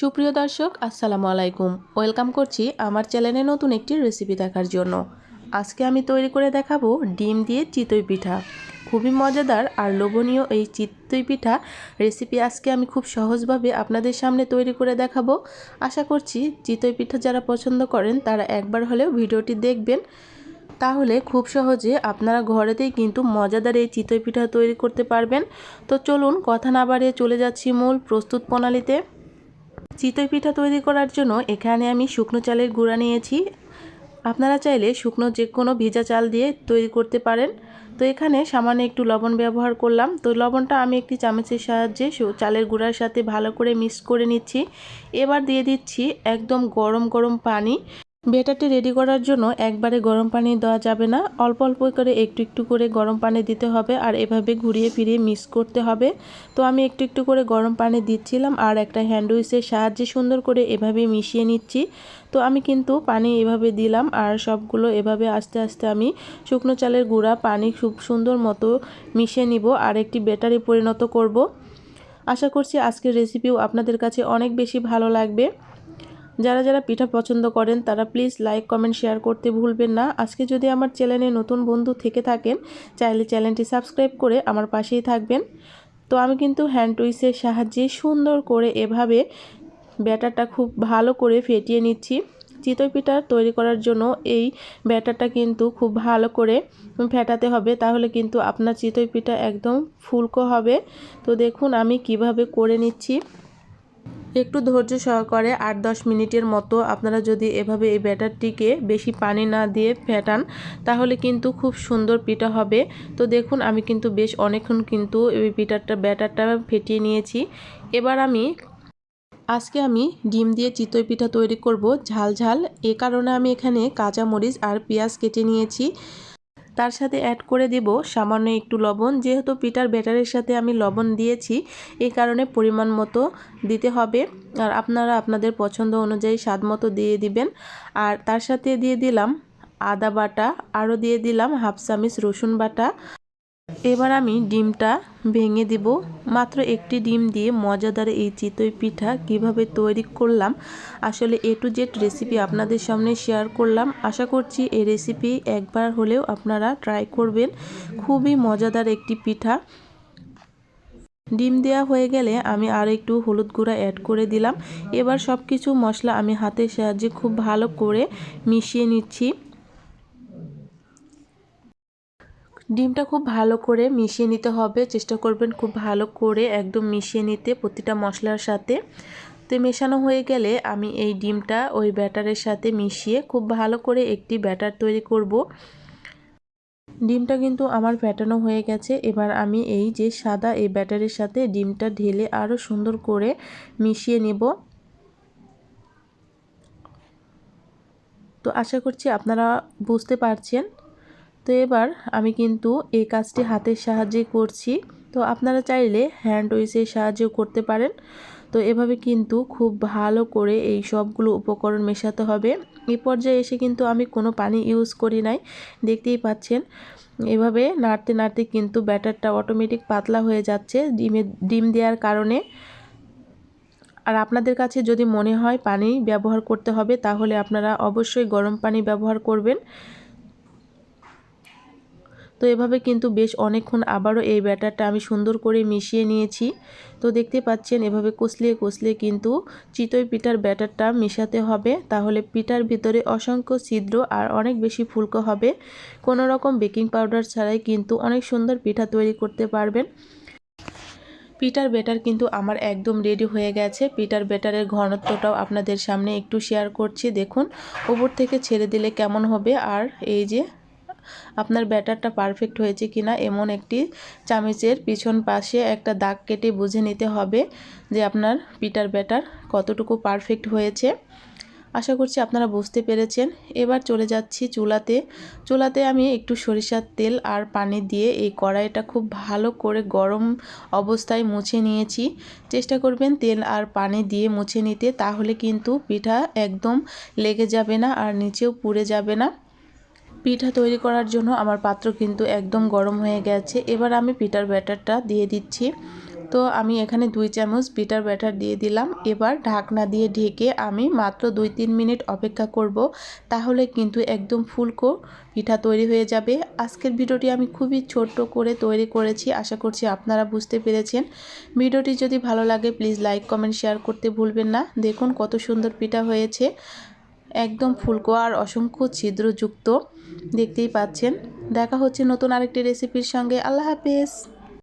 সুপ্রিয় দর্শক, আসসালামু আলাইকুম। ওয়েলকাম করছি আমার চ্যানেলে নতুন একটি রেসিপি দেখার জন্য। আজকে আমি তৈরি করে দেখাবো ডিম দিয়ে চিতই পিঠা। খুবই মজাদার আর লোভনীয় এই চিতই পিঠা রেসিপি আজকে আমি খুব সহজভাবে আপনাদের সামনে তৈরি করে দেখাবো। আশা করছি চিতই পিঠা যারা পছন্দ করেন, তারা একবার হলেও ভিডিওটি দেখবেন। তাহলে খুব সহজে আপনারা ঘরেতেই কিন্তু মজাদার এই চিতই পিঠা তৈরি করতে পারবেন। তো চলুন, কথা না বাড়িয়ে চলে যাচ্ছি মূল প্রস্তুত প্রণালীতে। চিতই পিঠা তৈরি করার জন্য এখানে আমি শুকনো চালের গুঁড়া নিয়েছি। আপনারা চাইলে শুকনো যে কোনো ভিজা চাল দিয়ে তৈরি করতে পারেন। তো এখানে সামান্য একটু লবণ ব্যবহার করলাম। তো লবণটা আমি একটি চামচের সাহায্যে চালের গুঁড়ার সাথে ভালো করে মিক্স করে নিচ্ছি। এবার দিয়ে দিচ্ছি একদম গরম গরম পানি। বেটারটি রেডি করার জন্য একবারে গরম পানি দেওয়া যাবে না। অল্প অল্প করে একটু একটু করে গরম পানি দিতে হবে আর এভাবে ঘুরিয়ে ফিরিয়ে মিক্স করতে হবে। তো আমি একটু একটু করে গরম পানি দিচ্ছিলাম আর একটা হ্যান্ডউইচের সাহায্যে সুন্দর করে এভাবে মিশিয়ে নিচ্ছি। তো আমি কিন্তু পানি এভাবে দিলাম আর সবগুলো এভাবে আস্তে আস্তে আমি শুকনো চালের গুঁড়া পানি খুব সুন্দর মতো মিশিয়ে নিব আর একটি ব্যাটারি পরিণত করব। আশা করছি আজকের রেসিপিও আপনাদের কাছে অনেক বেশি ভালো লাগবে। যারা যারা পিঠা পছন্দ করেন, তারা প্লিজ লাইক কমেন্ট শেয়ার করতে ভুলবেন না। আজকে যদি আমার চ্যানেলে নতুন বন্ধু থেকে থাকেন, চাইলে চ্যানেলটি সাবস্ক্রাইব করে আমার পাশেই থাকবেন। তো আমি কিন্তু হ্যান্ড টুইসের সাহায্যে সুন্দর করে এভাবে ব্যাটারটা খুব ভালো করে ফেটিয়ে নিচ্ছি। চিতই পিঠা তৈরি করার জন্য এই ব্যাটারটা কিন্তু খুব ভালো করে ফেটাতে হবে, তাহলে কিন্তু আপনার চিতই পিঠা একদম ফুলকো হবে। তো দেখুন আমি কীভাবে করে নিচ্ছি। একটু ধৈর্য সহকারে আট দশ মিনিটের মতো আপনারা যদি এভাবে এই ব্যাটারটিকে বেশি পানি না দিয়ে ফেটান, তাহলে কিন্তু খুব সুন্দর পিঠা হবে। তো দেখুন, আমি কিন্তু বেশ অনেকক্ষণ কিন্তু এই পিঠাটা, ব্যাটারটা ফেটিয়ে নিয়েছি। এবার আমি, আজকে আমি ডিম দিয়ে চিতই পিঠা তৈরি করব ঝাল ঝাল। এ কারণে আমি এখানে কাঁচা মরিচ আর পেঁয়াজ কেটে নিয়েছি। তার সাথে অ্যাড করে দেব সামান্য একটু লবণ। যেহেতু পিটার ব্যাটারের সাথে আমি লবণ দিয়েছি, এই কারণে পরিমাণ মতো দিতে হবে। আর আপনারা আপনাদের পছন্দ অনুযায়ী স্বাদ মতো দিয়ে দিবেন। আর তার সাথে দিয়ে দিলাম আদা বাটা, আরও দিয়ে দিলাম হাফ চামিচ রসুন বাটা। এবার আমি ডিমটা ভেঙে দিব। মাত্র একটি ডিম দিয়ে মজাদার এই চিতই পিঠা কীভাবে তৈরি করলাম, আসলে এ টু জেড রেসিপি আপনাদের সামনে শেয়ার করলাম। আশা করছি এই রেসিপি একবার হলেও আপনারা ট্রাই করবেন। খুবই মজাদার একটি পিঠা। ডিম দেওয়া হয়ে গেলে আমি আর একটু হলুদ গুঁড়া অ্যাড করে দিলাম। এবার সব কিছু মশলা আমি হাতের সাহায্যে খুব ভালো করে মিশিয়ে নিচ্ছি। ডিমটা খুব ভালো করে মিশিয়ে নিতে হবে। চেষ্টা করবেন খুব ভালো করে একদম মিশিয়ে নিতে প্রতিটা মশলার সাথে। তো মেশানো হয়ে গেলে আমি এই ডিমটা ওই ব্যাটারের সাথে মিশিয়ে খুব ভালো করে একটি ব্যাটার তৈরি করব। ডিমটা কিন্তু আমার ফ্যাটানো হয়ে গেছে। এবার আমি এই যে সাদা এই ব্যাটারের সাথে ডিমটা ঢেলে আরও সুন্দর করে মিশিয়ে নেব। তো আশা করছি আপনারা বুঝতে পারছেন। তো এবার আমি কিন্তু এই কাজটি হাতের সাহায্যে করছি। তো আপনারা চাইলে হ্যান্ড উইসের সাহায্যেও করতে পারেন। তো এভাবে কিন্তু খুব ভালো করে এই সবগুলো উপকরণ মেশাতে হবে। এই পর্যায়ে এসে কিন্তু আমি কোনো পানি ইউজ করি নাই। দেখতেই পাচ্ছেন, এভাবে নাড়তে নাড়তে কিন্তু ব্যাটারটা অটোমেটিক পাতলা হয়ে যাচ্ছে ডিমে, ডিম দেওয়ার কারণে। আর আপনাদের কাছে যদি মনে হয় পানি ব্যবহার করতে হবে, তাহলে আপনারা অবশ্যই গরম পানি ব্যবহার করবেন। তো এভাবে কিন্তু বেশ অনেকক্ষণ আবারও এই ব্যাটারটা আমি সুন্দর করে মিশিয়ে নিয়েছি। তো দেখতে পাচ্ছেন এভাবে কষলিয়ে কষলিয়ে কিন্তু চিতই পিঠার ব্যাটারটা মেশাতে হবে। তাহলে পিঠার ভিতরে অসংখ্য ছিদ্র আর অনেক বেশি ফুলকো হবে। কোনো রকম বেকিং পাউডার ছাড়াই কিন্তু অনেক সুন্দর পিঠা তৈরি করতে পারবেন। পিটার বেটার কিন্তু আমার একদম রেডি হয়ে গেছে। পিটার বেটারের ঘনত্বটাও আপনাদের সামনে একটু শেয়ার করছি। দেখুন উপর থেকে ছেড়ে দিলে কেমন হবে? আর এই যে আপনার ব্যাটারটা পারফেক্ট হয়েছে কিনা এমন একটি চামচের পিছন পাশে একটা দাগ কেটে বুঝে নিতে হবে যে আপনার পিটার ব্যাটার কতটুকু পারফেক্ট হয়েছে। আশা করছি আপনারা বুঝতে পেরেছেন। এবার চলে যাচ্ছি চুলাতে। চুলাতে আমি একটু সরিষার তেল আর পানি দিয়ে এই কড়াইটা খুব ভালো করে গরম অবস্থায় মুছে নিয়েছি। চেষ্টা করবেন তেল আর পানি দিয়ে মুছে নিতে, তাহলে কিন্তু পিঠা একদম লেগে যাবে না আর নিচেও পুড়ে যাবে না। পিঠা তৈরি করার জন্য আমার পাত্র কিন্তু একদম গরম হয়ে গেছে। এবার আমি পিঠার ব্যাটারটা দিয়ে দিচ্ছি। তো আমি এখানে দুই চামচ বিটার ব্যাটার দিয়ে দিলাম। এবার ঢাকনা দিয়ে ঢেকে আমি মাত্র দুই তিন মিনিট অপেক্ষা করব। তাহলে কিন্তু একদম ফুলকো পিঠা তৈরি হয়ে যাবে। আজকের ভিডিওটি আমি খুবই ছোট্ট করে তৈরি করেছি। আশা করছি আপনারা বুঝতে পেরেছেন। ভিডিওটি যদি ভালো লাগে প্লিজ লাইক কমেন্ট শেয়ার করতে ভুলবেন না। দেখুন কত সুন্দর পিঠা হয়েছে। একদম ফুলকো আর অসংখ্য ছিদ্রযুক্ত, দেখতেই পাচ্ছেন। দেখা হচ্ছে নতুন আরেকটি রেসিপির সঙ্গে। আল্লাহ হাফেজ।